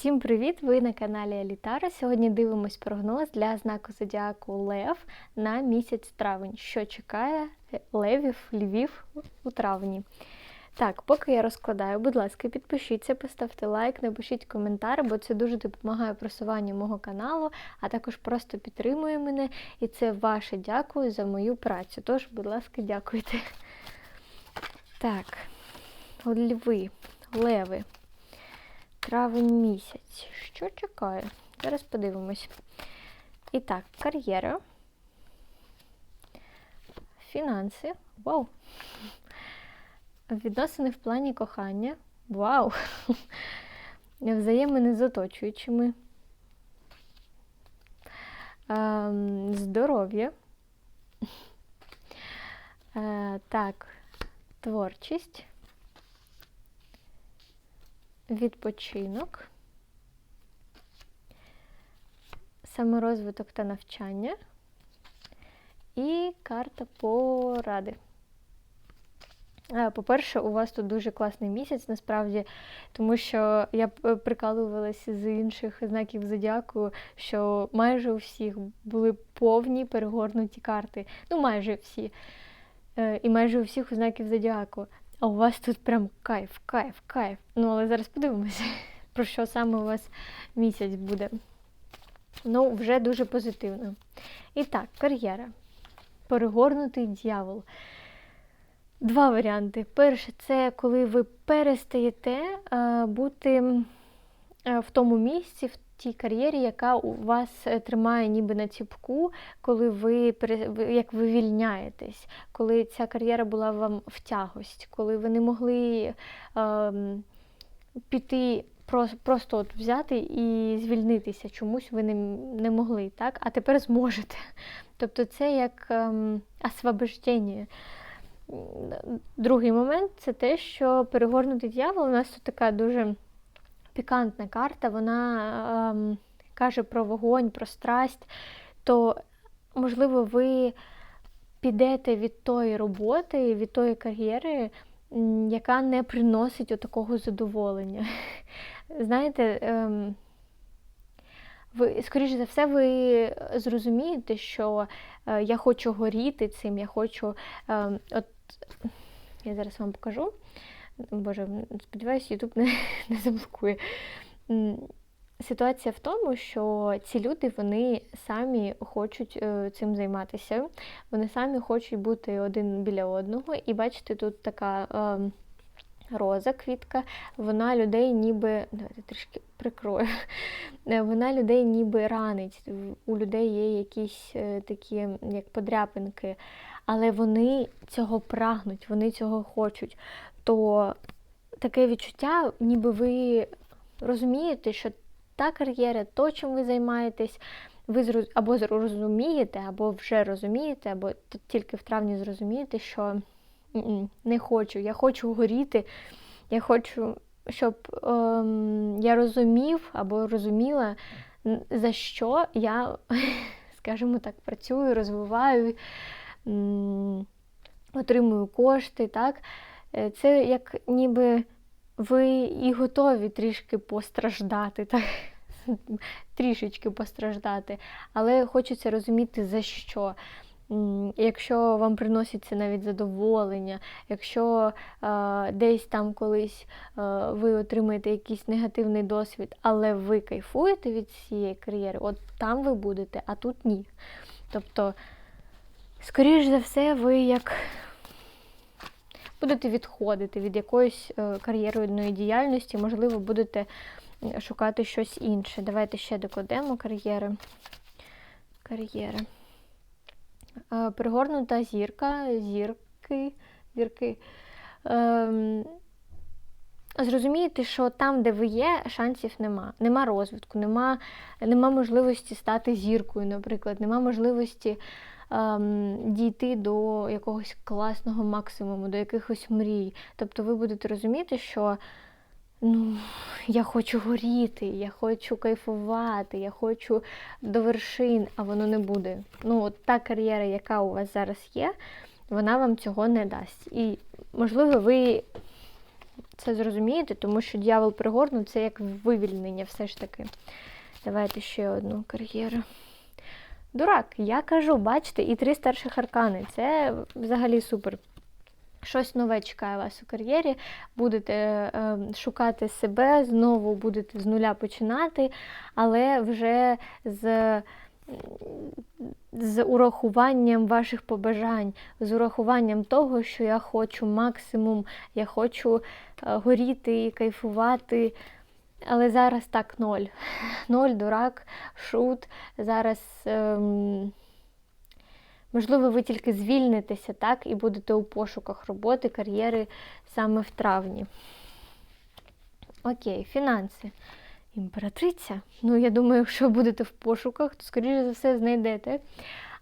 Всім привіт! Ви на каналі Алітара. Сьогодні дивимось прогноз для знаку зодіаку Лев на місяць травень. Що чекає левів, львів у травні. Так, поки я розкладаю, будь ласка, підпишіться, поставте лайк, напишіть коментар, бо це дуже допомагає просуванню мого каналу, а також просто підтримує мене. І це ваше дякую за мою працю. Тож, будь ласка, дякуйте. Так, льви, леви. Травень місяць. Що чекає? Зараз подивимось. І так, кар'єра. Фінанси. Вау! Відносини в плані кохання. Вау! Взаємини з оточуючими. Ем, Здоров'я. Е, Так, творчість відпочинок, саморозвиток та навчання і карта поради. Е, По-перше, у вас тут дуже класний місяць, насправді, тому що я прикалувалася з інших знаків зодіаку, що майже у всіх були повні перегорнуті карти. Ну, майже всі. Е, І майже у всіх у знаків зодіаку. А у вас тут прям кайф, кайф, кайф. Ну, але зараз подивимося, про що саме у вас місяць буде. Ну, вже дуже позитивно. І так, кар'єра. Перегорнутий дьявол. Два варіанти. Перше, це коли ви перестаєте е, бути е, в тому місці, в тій кар'єрі, яка у вас е, тримає ніби на ціпку, коли ви пере- ви- як вивільняєтесь, коли ця кар'єра була вам в тягость, коли ви не могли ем, піти просто от взяти і звільнитися чомусь ви не, не могли, так? А тепер зможете. Тобто це як ем, освобождення. Другий момент це те, що перегорнутий дьявол у нас тут така дуже пікантна карта, вона ем, каже про вогонь, про страсть, то, можливо, ви підете від тої роботи, від тої кар'єри, яка не приносить отакого задоволення. Знаєте, ем, ви, скоріш за все, ви зрозумієте, що е, я хочу горіти цим, я хочу. ем, от, я зараз вам покажу. Боже, сподіваюся, Ютуб не, не заблокує. Ситуація в тому, що ці люди вони самі хочуть е, цим займатися, вони самі хочуть бути один біля одного. І бачите, тут така ем, роза, квітка, вона людей ніби. Давайте трішки прикрою. Е, Вона людей ніби ранить. У людей є якісь е, такі, як подряпинки, але вони цього прагнуть, вони цього хочуть. То таке відчуття, ніби ви розумієте, що та кар'єра, то, чим ви займаєтесь, ви або зрозумієте, або вже розумієте, або тільки в травні зрозумієте, що не хочу, я хочу горіти, я хочу, щоб ем, я розумів або розуміла, за що я, скажімо так, працюю, розвиваю, отримую кошти. так. Е, Це як ніби ви і готові трішки постраждати, так? трішечки постраждати, але хочеться розуміти за що. Якщо вам приносить це навіть задоволення, якщо е, десь там колись е, ви отримаєте якийсь негативний досвід, але ви кайфуєте від цієї кар'єри, от там ви будете, а тут ні. Тобто, скоріш за все, ви як будете відходити від якоїсь е, кар'єрної діяльності, можливо, будете шукати щось інше. Давайте ще докладемо кар'єри. Кар'єра. Е, Пригорнута зірка, зірки, зірки. Ем, Зрозумієте, що там, де ви є, шансів нема. Нема розвитку, нема, нема можливості стати зіркою, наприклад, нема можливості дійти до якогось класного максимуму, до якихось мрій. Тобто ви будете розуміти, що ну, я хочу горіти, я хочу кайфувати, я хочу до вершин, а воно не буде. Ну, от та кар'єра, яка у вас зараз є, вона вам цього не дасть. І, можливо, ви це зрозумієте, тому що дьявол пригорнув це як вивільнення все ж таки. Давайте ще одну кар'єру. Дурак, я кажу, бачите, і три старших аркани. Це взагалі супер. Щось нове чекає вас у кар'єрі, будете е, шукати себе, знову будете з нуля починати, але вже з з урахуванням ваших побажань, з урахуванням того, що я хочу максимум, я хочу е, горіти кайфувати. Але зараз так ноль. Ноль, дурак, шут. Зараз, ем, можливо, ви тільки звільнитеся, так, і будете у пошуках роботи, кар'єри саме в травні. Окей, фінанси. Імператриця. Ну, я думаю, якщо будете в пошуках, то, скоріше за все, знайдете.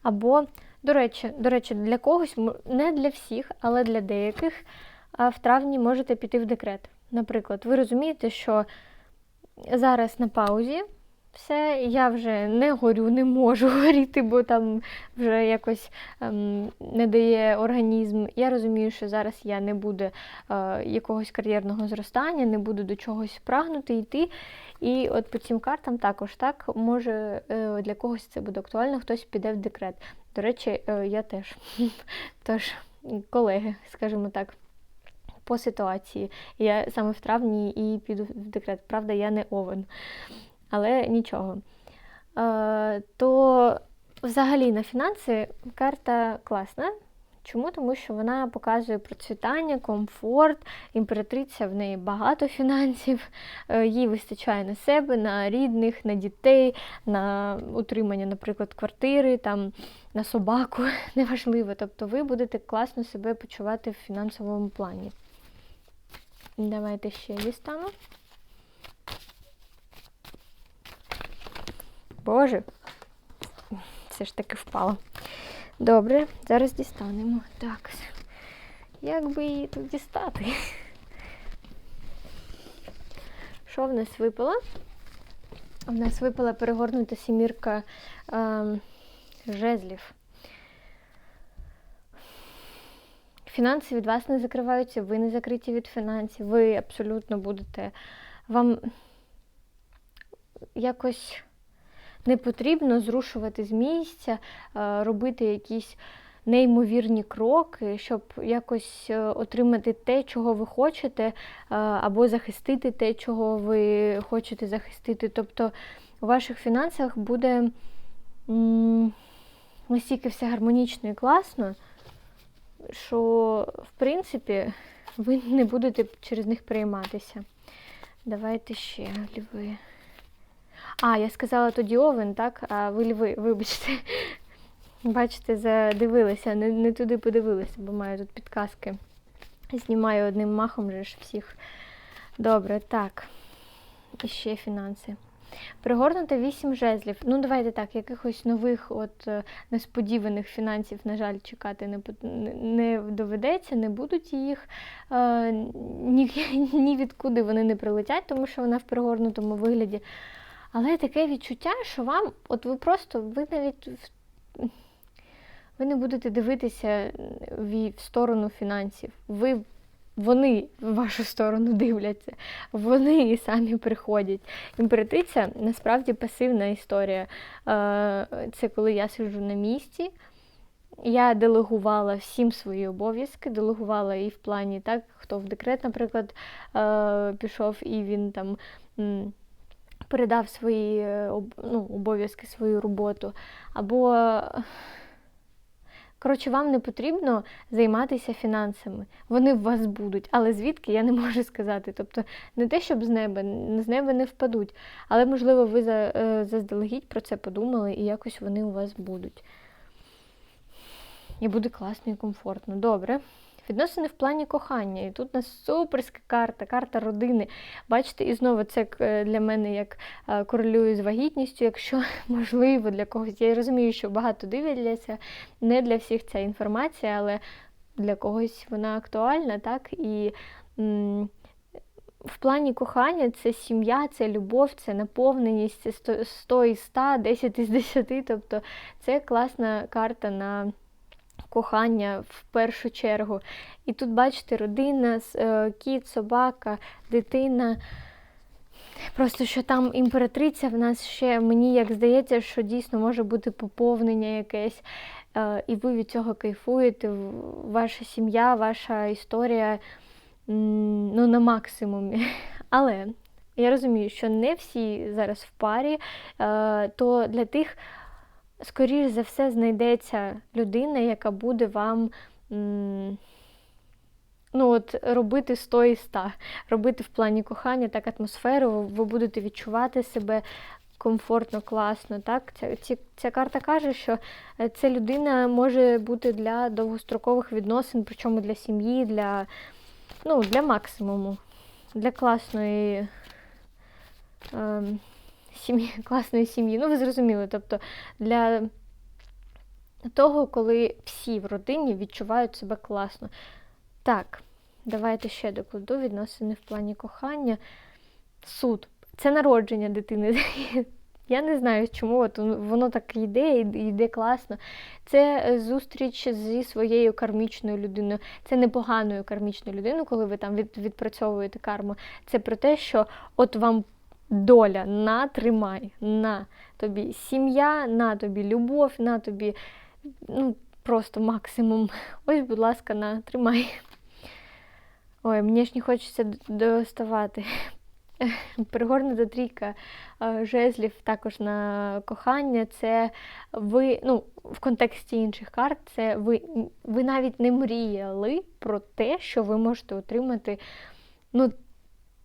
Або, до речі, до речі, для когось, не для всіх, але для деяких, в травні можете піти в декрет. Наприклад, ви розумієте, що зараз на паузі. Все, я вже не горю, не можу горіти, бо там вже якось ем, не дає організм. Я розумію, що зараз я не буду е, якогось кар'єрного зростання, не буду до чогось прагнути йти. І от по цим картам також так може е, для когось це буде актуально, хтось піде в декрет. До речі, е, я теж. Тож, колеги, скажімо так по ситуації. Я саме в травні і піду в декрет. Правда, я не овен. Але нічого. Е, То взагалі на фінанси карта класна. Чому? Тому що вона показує процвітання, комфорт, імператриця в неї багато фінансів, е, їй вистачає на себе, на рідних, на дітей, на утримання, наприклад, квартири, там, на собаку, неважливо. Тобто ви будете класно себе почувати в фінансовому плані. Давайте ще дістану. Боже, все ж таки впало. Добре, зараз дістанемо. Так, як би її тут дістати? Що в нас випало? В нас випала перегорнута сімірка е, жезлів. Фінанси від вас не закриваються, ви не закриті від фінансів, ви абсолютно будете. Вам якось не потрібно зрушувати з місця, е, робити якісь неймовірні кроки, щоб якось е, отримати те, чого ви хочете, е, або захистити те, чого ви хочете захистити. Тобто у ваших фінансах буде настільки все гармонічно і класно що, в принципі, ви не будете через них перейматися. Давайте ще льви. А, я сказала тоді овен, так? А ви льви, вибачте. Бачите, задивилася, не не туди подивилася, бо маю тут підказки. Знімаю одним махом вже ж всіх. Добре, так. І ще фінанси. Пригорнуто 8 жезлів. Ну, давайте так, якихось нових от е, несподіваних фінансів, на жаль, чекати не не доведеться, не будуть їх. Е, ні, ні відкуди вони не прилетять, тому що вона в пригорнутому вигляді. Але таке відчуття, що вам, от ви просто, ви навіть ви не будете дивитися в сторону фінансів. Ви вони в вашу сторону дивляться, вони і самі приходять. Імператриця насправді пасивна історія. Е, це коли я сиджу на місці. Я делегувала всім свої обов'язки, делегувала і в плані, так, хто в декрет, наприклад, е, пішов і він там передав свої е, ну, обов'язки, свою роботу. Або Коротше, вам не потрібно займатися фінансами. Вони в вас будуть, але звідки я не можу сказати. Тобто не те, щоб з неба, з неба не впадуть, але, можливо, ви е, заздалегідь про це подумали і якось вони у вас будуть. І буде класно і комфортно. Добре. Відносини в плані кохання. І тут у нас суперська карта, карта родини. Бачите, і знову це е, для мене як е, корелює з вагітністю, якщо можливо для когось. Я розумію, що багато дивляться, не для всіх ця інформація, але для когось вона актуальна, так? І в плані кохання це сім'я, це любов, це наповненість, це 100 із 100, 10 із 10. Тобто це класна карта на кохання в першу чергу. І тут, бачите, родина, е, кіт, собака, дитина. Просто що там імператриця в нас ще, мені як здається, що дійсно може бути поповнення якесь, е, і ви від цього кайфуєте. Ваша сім'я, ваша історія ну, на максимумі. Але я розумію, що не всі зараз в парі, е, то для тих, скоріш за все, знайдеться людина, яка буде вам. Ну, от робити 100 і 100, робити в плані кохання так атмосферу, ви- будете відчувати себе комфортно, класно. Так? Ця, ці, ця карта каже, що е, ця людина може бути для довгострокових відносин, причому для сім'ї, для, ну, для максимуму, для класної ем, сім'ї, класної сім'ї. Ну, ви зрозуміли, тобто для того, коли всі в родині відчувають себе класно. Так, давайте ще докладу відносини в плані кохання. Суд. Це народження дитини. Я не знаю, чому от воно так йде йде класно. Це е, зустріч зі своєю кармічною людиною. Це непоганою кармічною людиною, коли ви там від, відпрацьовуєте карму. Це про те, що от вам доля на тримай, на тобі сім'я, на тобі любов, на тобі ну, просто максимум. Ось, будь ласка, на тримай. Ой, мені ж не хочеться доставати. Перегорнута трійка жезлів також на кохання. Це ви, ну, в контексті інших карт, це ви, ви навіть не мріяли про те, що ви можете отримати ну,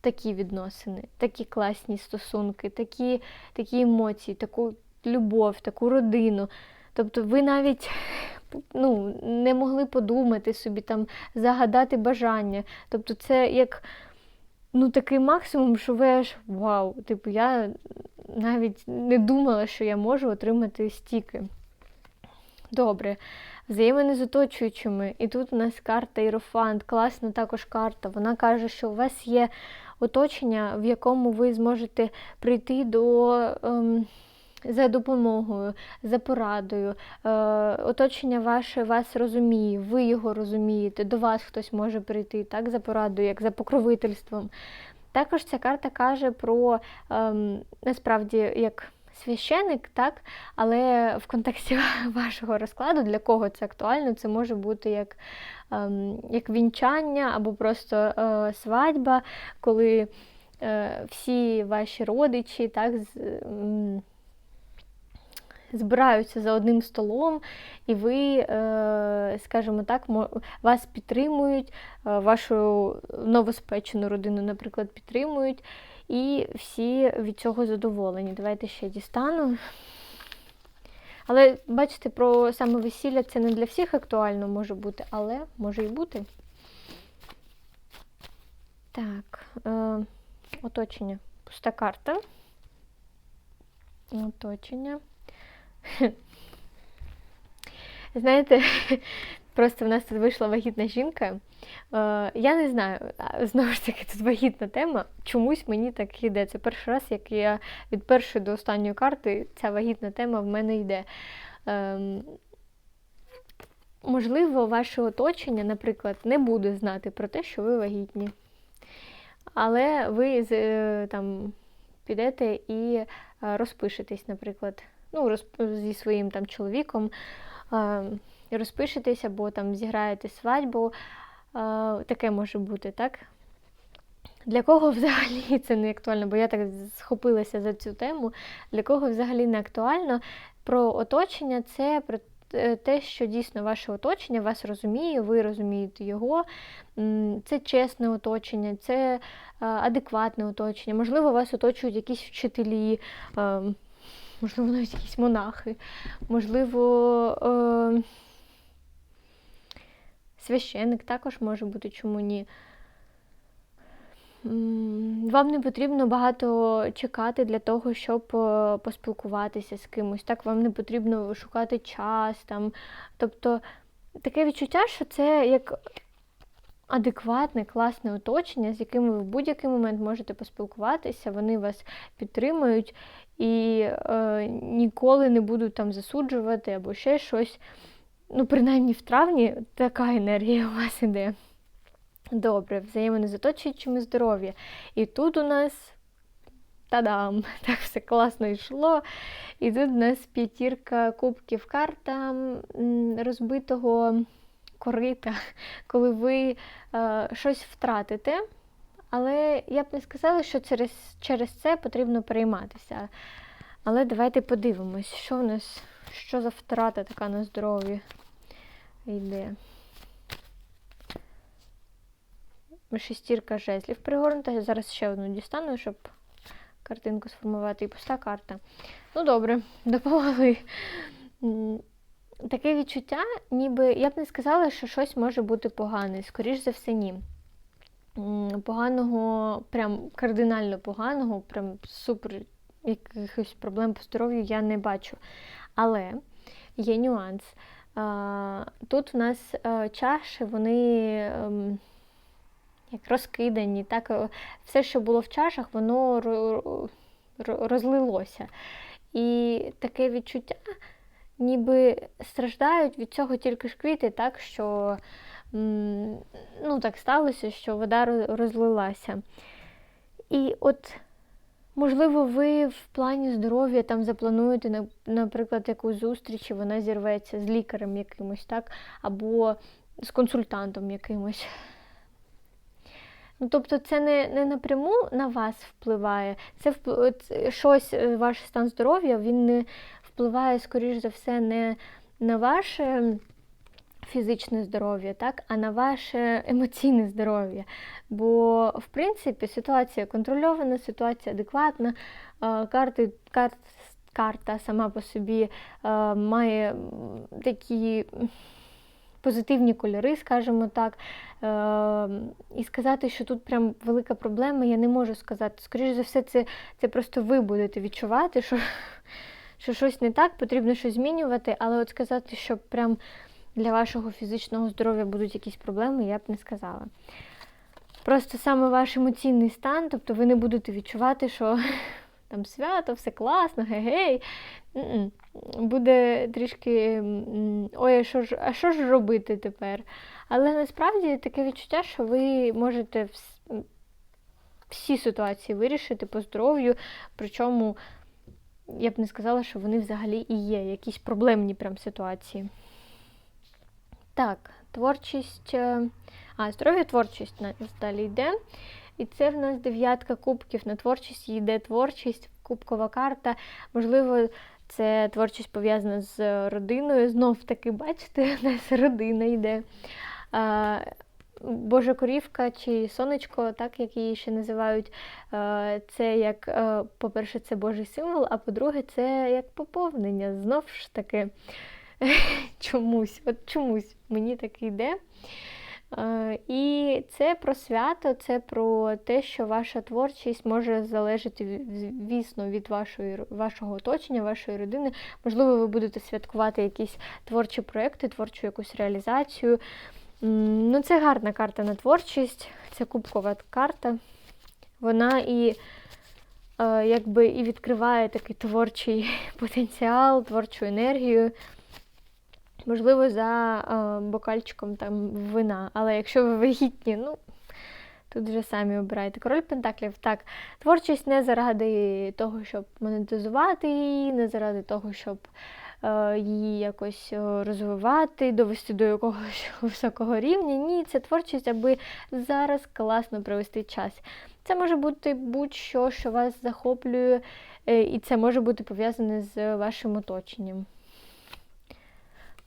такі відносини, такі класні стосунки, такі, такі емоції, таку любов, таку родину. Тобто ви навіть ну, не могли подумати собі, там, загадати бажання. Тобто це як ну, такий максимум, що ви аж вау. Типу, я навіть не думала, що я можу отримати стільки. Добре. Взаємини з оточуючими. І тут у нас карта Ірофант, класна також карта. Вона каже, що у вас є оточення, в якому ви зможете прийти до. Ем, за допомогою, за порадою. Е, оточення ваше вас розуміє, ви його розумієте, до вас хтось може прийти так, за порадою, як за покровительством. Також ця карта каже про е, насправді як священик, так, але в контексті вашого розкладу, для кого це актуально, це може бути як, ем, як вінчання або просто е, свадьба, коли е, всі ваші родичі так, збираються за одним столом, і ви, е, скажімо так, вас підтримують, вашу новоспечену родину, наприклад, підтримують, і всі від цього задоволені. Давайте ще дістану. Але бачите, про саме весілля це не для всіх актуально може бути, але може і бути. Так, е, оточення. Пуста карта. Оточення. Знаєте, просто в нас тут вийшла вагітна жінка. Е, Я не знаю, знову ж таки, тут вагітна тема. Чомусь мені так йде. Це перший раз, як я від першої до останньої карти ця вагітна тема в мене йде. Ем, Можливо, ваше оточення, наприклад, не буде знати про те, що ви вагітні. Але ви е, там підете і е, розпишетесь, наприклад, ну, розп- зі своїм там чоловіком, е, розпишетесь або там зіграєте свадьбу. Е, Таке може бути, так? Для кого взагалі це не актуально, бо я так схопилася за цю тему. Для кого взагалі не актуально про оточення це про те, що дійсно ваше оточення вас розуміє, ви розумієте його. Це чесне оточення, це е, адекватне оточення. Можливо, вас оточують якісь вчителі, е, можливо, навіть якісь монахи, можливо, е, священник також може бути, чому ні. Вам не потрібно багато чекати для того, щоб е, поспілкуватися з кимось. Так, вам не потрібно шукати час там. Тобто таке відчуття, що це як адекватне, класне оточення, з яким ви в будь-який момент можете поспілкуватися, вони вас підтримують і е, ніколи не будуть там засуджувати або ще щось. Ну, принаймні в травні така енергія у вас іде. Добре, взаємини з оточуючими здоров'я. І тут у нас та-дам! Так все класно йшло. І тут у нас п'ятірка кубків карта розбитого корита, коли ви е, щось втратите. Але я б не сказала, що через через це потрібно перейматися. Але давайте подивимось, що в нас, що за втрата така на здоров'ї йде. Шестірка жезлів пригорнута. Зараз ще одну дістану, щоб картинку сформувати і пуста карта. Ну, добре, допомогли. Таке відчуття, ніби я б не сказала, що щось може бути погане. Скоріш за все, ні. Поганого, прям кардинально поганого, прям супер якихось проблем по здоров'ю я не бачу. Але є нюанс. Тут в нас чаші, вони ем, як розкидані. Так, е, Все, що було в чашах, воно розлилося. І таке відчуття, ніби страждають від цього тільки ж квіти, так що ну, так сталося, що вода розлилася. І от, можливо, ви в плані здоров'я там заплануєте, наприклад, якусь зустріч, і вона зірветься з лікарем якимось, так, або з консультантом якимось. Ну, Тобто це не не напряму на вас впливає, це щось, е, ваш стан здоров'я, він не впливає, скоріш за все, не на ваше фізичне здоров'я, так, а на ваше емоційне здоров'я. Бо, в принципі, ситуація контрольована, ситуація адекватна, карти, карт, карта сама по собі має такі позитивні кольори, скажімо так. Е, І сказати, що тут прям велика проблема, я не можу сказати. Скоріше за все, це це просто ви будете відчувати, що що щось не так, потрібно щось змінювати, але от сказати, що прям для вашого фізичного здоров'я будуть якісь проблеми, я б не сказала. Просто саме ваш емоційний стан, тобто ви не будете відчувати, що там свято, все класно, гей-гей. Буде трішки ой, а що ж, а що ж робити тепер? Але насправді таке відчуття, що ви можете всі ситуації вирішити по здоров'ю, причому я б не сказала, що вони взагалі і є, якісь проблемні прям ситуації. Так, творчість, е, а, здоров'я творчість далі йде. І це в нас дев'ятка кубків на творчість, йде творчість, кубкова карта. Можливо, це творчість пов'язана з родиною. Знов таки, бачите, у нас родина йде. Божа корівка чи сонечко, так як її ще називають, це як, е, по-перше, це Божий символ, а по-друге, це як поповнення. Знов ж таки чомусь, от чомусь мені так йде. Е, і це про свято, це про те, що ваша творчість може залежати, звісно, від вашої, вашого оточення, вашої родини. Можливо, ви будете святкувати якісь творчі проекти, творчу якусь реалізацію. Ну, Це гарна карта на творчість, це кубкова карта. Вона і е, якби і відкриває такий творчий потенціал, творчу енергію можливо, за е, бокальчиком там вина. Але якщо ви вагітні, ну. Тут вже самі обирайте. Король Пентаклів. Так, творчість не заради того, щоб монетизувати її, не заради того, щоб е, її якось е, розвивати, довести до якогось високого рівня. Ні, це творчість, аби зараз класно провести час. Це може бути будь-що, що вас захоплює, е, і це може бути пов'язане з вашим оточенням.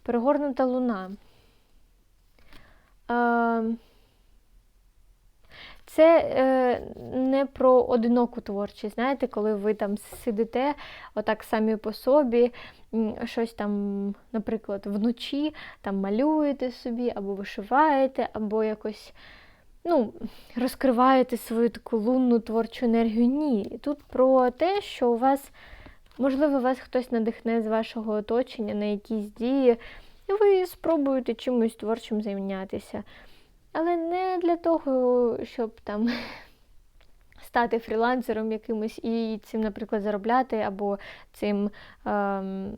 Перегорнута луна. Це е, не про одиноку творчість. Знаєте, коли ви там сидите отак самі по собі, щось там, наприклад, вночі там малюєте собі, або вишиваєте, або якось ну, розкриваєте свою таку лунну творчу енергію. Ні. Тут про те, що у вас Можливо, вас хтось надихне з вашого оточення на якісь дії, і ви спробуєте чимось творчим зайнятися. Але не для того, щоб там стати фрілансером якимось і цим, наприклад, заробляти, або цим ем,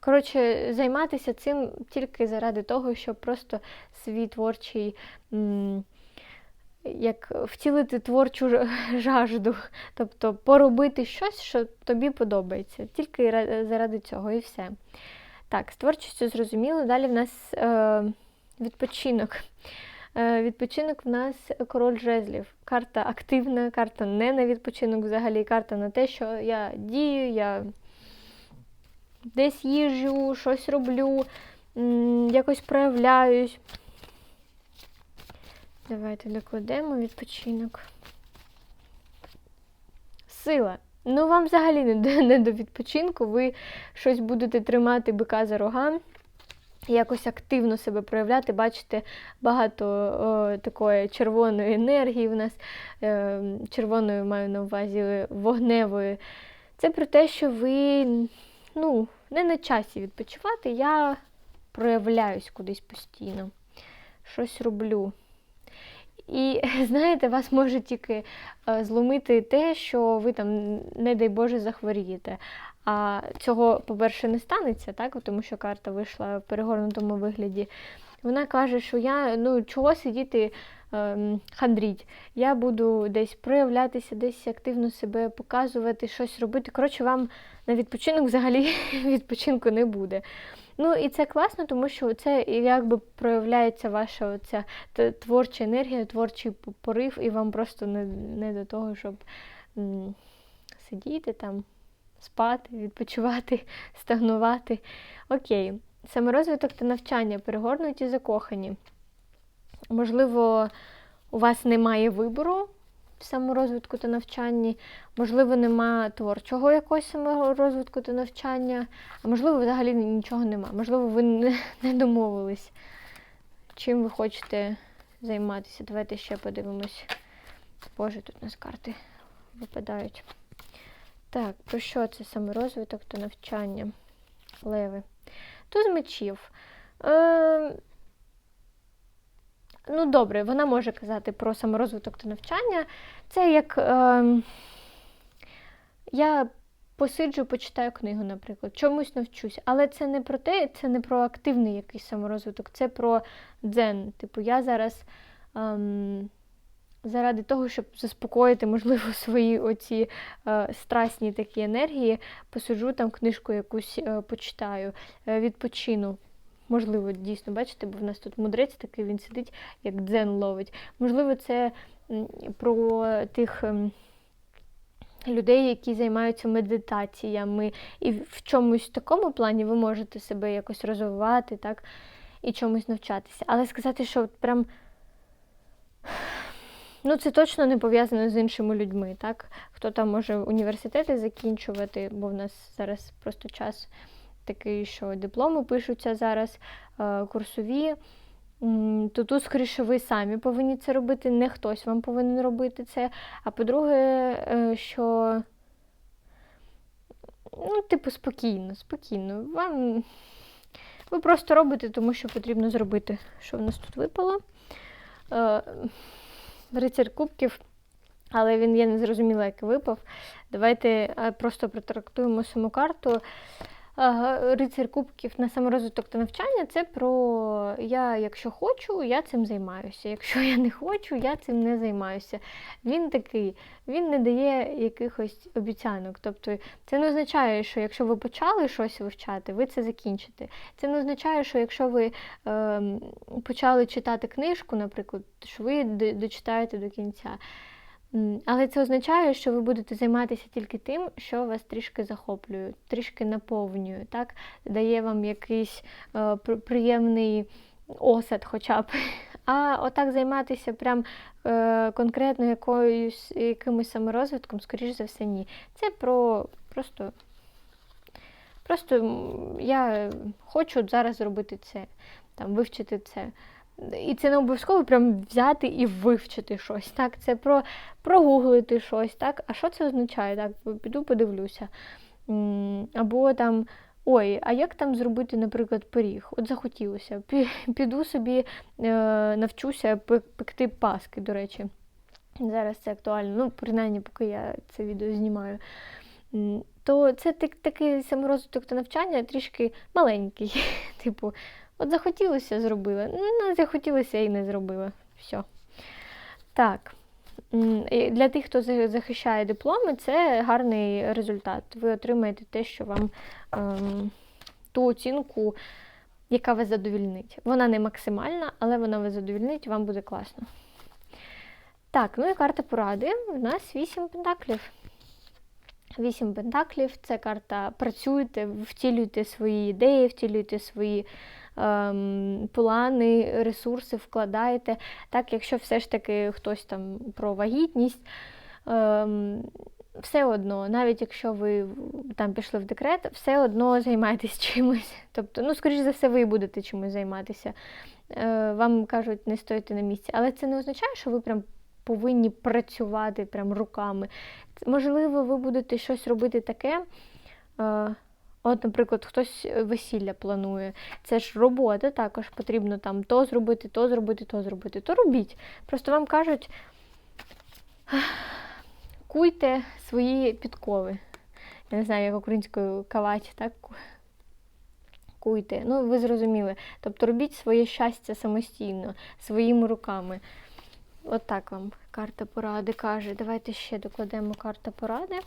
коротше, займатися цим тільки заради того, щоб просто свій творчий. м, Як втілити творчу жажду, тобто поробити щось, що тобі подобається, тільки заради цього і все. Так, з творчістю зрозуміло. Далі в нас е, відпочинок. Е, відпочинок в нас король жезлів. Карта активна, карта не на відпочинок взагалі, карта на те, що я дію, я десь їжджу, щось роблю, якось проявляюсь. Давайте докладемо відпочинок. Сила. Ну, вам взагалі не не до відпочинку, ви щось будете тримати бика за рога, якось активно себе проявляти, бачите, багато о, такої червоної енергії в нас, е, червоної маю на увазі вогневої. Це про те, що ви ну, не на часі відпочивати, я проявляюсь кудись постійно, щось роблю. І знаєте, вас може тільки е, зломити те, що ви там, не дай Боже, захворієте. А цього, по-перше, не станеться, так? тому що карта вийшла в перегорнутому вигляді. Вона каже, що я ну, чого сидіти ем, хандріть. Я буду десь проявлятися, десь активно себе показувати, щось робити. Коротше, вам на відпочинок взагалі відпочинку не буде. Ну і це класно, тому що це якби проявляється ваша оця творча енергія, творчий порив, і вам просто не, не до того, щоб м, сидіти там, спати, відпочивати, стагнувати. Окей, саморозвиток та навчання, перегорнуті, закохані. Можливо, у вас немає вибору саморозвитку та навчанні, можливо, нема творчого якогось саморозвитку та навчання, а можливо, взагалі нічого нема. Можливо, ви не, не домовились, чим ви хочете займатися. Давайте ще подивимось. Боже, тут у нас карти випадають. Так, про що це саморозвиток та навчання? Леви. Туз мечів. Е, ну, добре, вона може казати про саморозвиток та навчання. Це як е, я посиджу, почитаю книгу, наприклад, чомусь навчусь. Але це не про те, це не про активний якийсь саморозвиток, це про дзен. Типу, я зараз. Ем, Заради того, щоб заспокоїти, можливо, свої оці е, страсні такі енергії, посиджу там книжку якусь е, почитаю, е, відпочину. Можливо, дійсно, бачите, бо в нас тут мудрець такий, він сидить, як дзен ловить. Можливо, це про тих ем, людей, які займаються медитаціями. І в чомусь такому плані ви можете себе якось розвивати, так, і чомусь навчатися. Але сказати, що от прям. Ну, це точно не пов'язано з іншими людьми, так? Хто там може університети закінчувати, бо в нас зараз просто час такий, що дипломи пишуться зараз, е, курсові. То тут, скоріше, ви самі повинні це робити, не хтось вам повинен робити це. А по-друге, е, що, ну, типу, спокійно, спокійно. Вам ви просто робите, тому що потрібно зробити. Що в нас тут випало? Е, Рицар кубків, але він я не зрозуміла, як випав. Давайте просто протрактуємо саму карту. Рицар кубків на саморозвиток та навчання це про я, якщо хочу, я цим займаюся. Якщо я не хочу, я цим не займаюся. Він такий, він не дає якихось обіцянок. Тобто це не означає, що якщо ви почали щось вивчати, ви це закінчите. Це не означає, що якщо ви е, почали читати книжку, наприклад, що ви дочитаєте до кінця. Але це означає, що ви будете займатися тільки тим, що вас трішки захоплює, трішки наповнює, так? дає вам якийсь е, приємний осад хоча б. А отак займатися прям е, конкретно якоюсь, якимось саморозвитком, скоріш за все, ні. Це про просто, просто я хочу зараз зробити це, там, вивчити це. І це не обов'язково прям взяти і вивчити щось. Так, це про прогуглити щось, так. А що це означає? Так, піду подивлюся. Або там. Ой, а як там зробити, наприклад, пиріг? От захотілося. Піду собі е, навчуся пекти паски, до речі. Зараз це актуально. Ну, принаймні, поки я це відео знімаю. то це так- такий саморозвиток та навчання трішки маленький. Типу, от захотілося, зробила. Ну, не захотілося і не зробила. Все. Так. Для тих, хто захищає дипломи, це гарний результат. Ви отримаєте те, що вам ем, ту оцінку, яка вас задовільнить. Вона не максимальна, але вона вас задовільнить, вам буде класно. Так, ну і карта поради. У нас 8 пентаклів. Вісім пентаклів це карта працюйте, втілюйте свої ідеї, втілюйте свої плани, ресурси, вкладаєте. Так, якщо все ж таки хтось там про вагітність, ем, все одно, навіть якщо ви там пішли в декрет, все одно займайтесь чимось. Тобто, ну, скоріш за все, ви будете чимось займатися. Е, вам кажуть, не стойте на місці. Але це не означає, що ви прям повинні працювати прям руками. Можливо, ви будете щось робити таке. Е, От, наприклад, хтось весілля планує. Це ж робота також потрібно там то зробити, то зробити, то зробити. То робіть. Просто вам кажуть, куйте свої підкови. Я не знаю, як українською кавач, так? Куйте. Ну, ви зрозуміли. Тобто робіть своє щастя самостійно, своїми руками. От так вам карта поради каже. Давайте ще докладемо карта поради.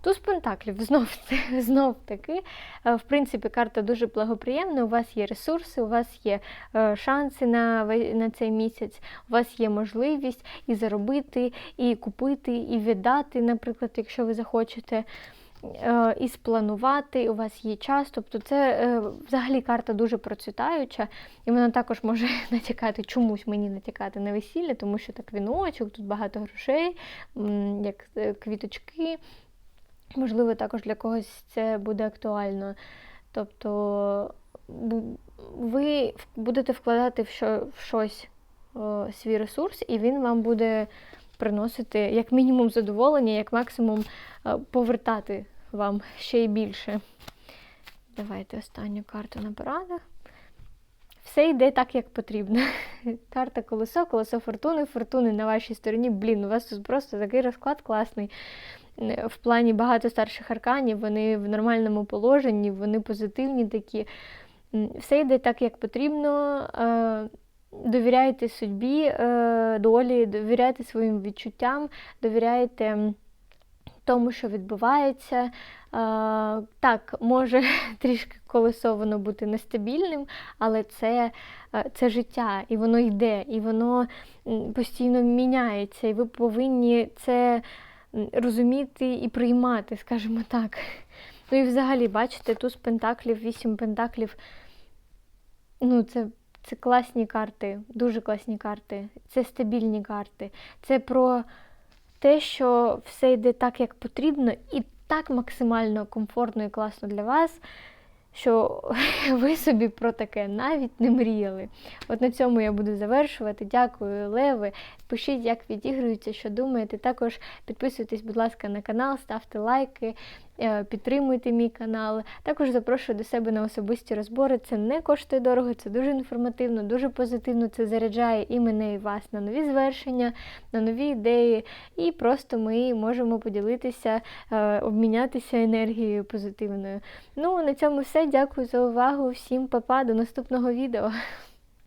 Туз Пентаклів, знов, знов таки. Е, В принципі, карта дуже благоприємна. У вас є ресурси, у вас є е, шанси на, на цей місяць, у вас є можливість і заробити, і купити, і віддати, наприклад, якщо ви захочете. е, І спланувати, у вас є час. Тобто це взагалі карта дуже процвітаюча, і вона також може натякати, чомусь мені натякати на весілля, тому що так віночок, тут багато грошей, як квіточки. Можливо, також для когось це буде актуально. Тобто ви будете вкладати в, щось свій ресурс, і він вам буде приносити як мінімум задоволення, як максимум е, повертати вам ще й більше. Давайте останню карту на порадах. Все йде так, як потрібно. Карта колесо, колесо фортуни, фортуни на вашій стороні. Блін, у вас тут просто такий розклад класний. В плані багато старших арканів, вони в нормальному положенні, вони позитивні такі. Все йде так, як потрібно. Е, Довіряйте судьбі, е, долі, довіряйте своїм відчуттям, довіряйте тому, що відбувається. Е, Так, може трішки колесо воно бути нестабільним, але це, це життя, і воно йде, і воно постійно міняється, і ви повинні це розуміти і приймати, скажімо так. Ну і взагалі, бачите, туз пентаклів, вісім пентаклів. Ну, це, це класні карти, дуже класні карти. Це стабільні карти. Це про те, що все йде так, як потрібно, і так максимально комфортно і класно для вас, що ви собі про таке навіть не мріяли. От на цьому я буду завершувати. Дякую, Леви. Пишіть, як відігрується, що думаєте. Також підписуйтесь, будь ласка, на канал, ставте лайки, е, підтримуйте мій канал. Також запрошую до себе на особисті розбори. Це не коштує дорого, це дуже інформативно, дуже позитивно. Це заряджає і мене, і вас на нові звершення, на нові ідеї. І просто ми можемо поділитися, е, обмінятися енергією позитивною. Ну, на цьому все. Дякую за увагу. Всім па-па, до наступного відео.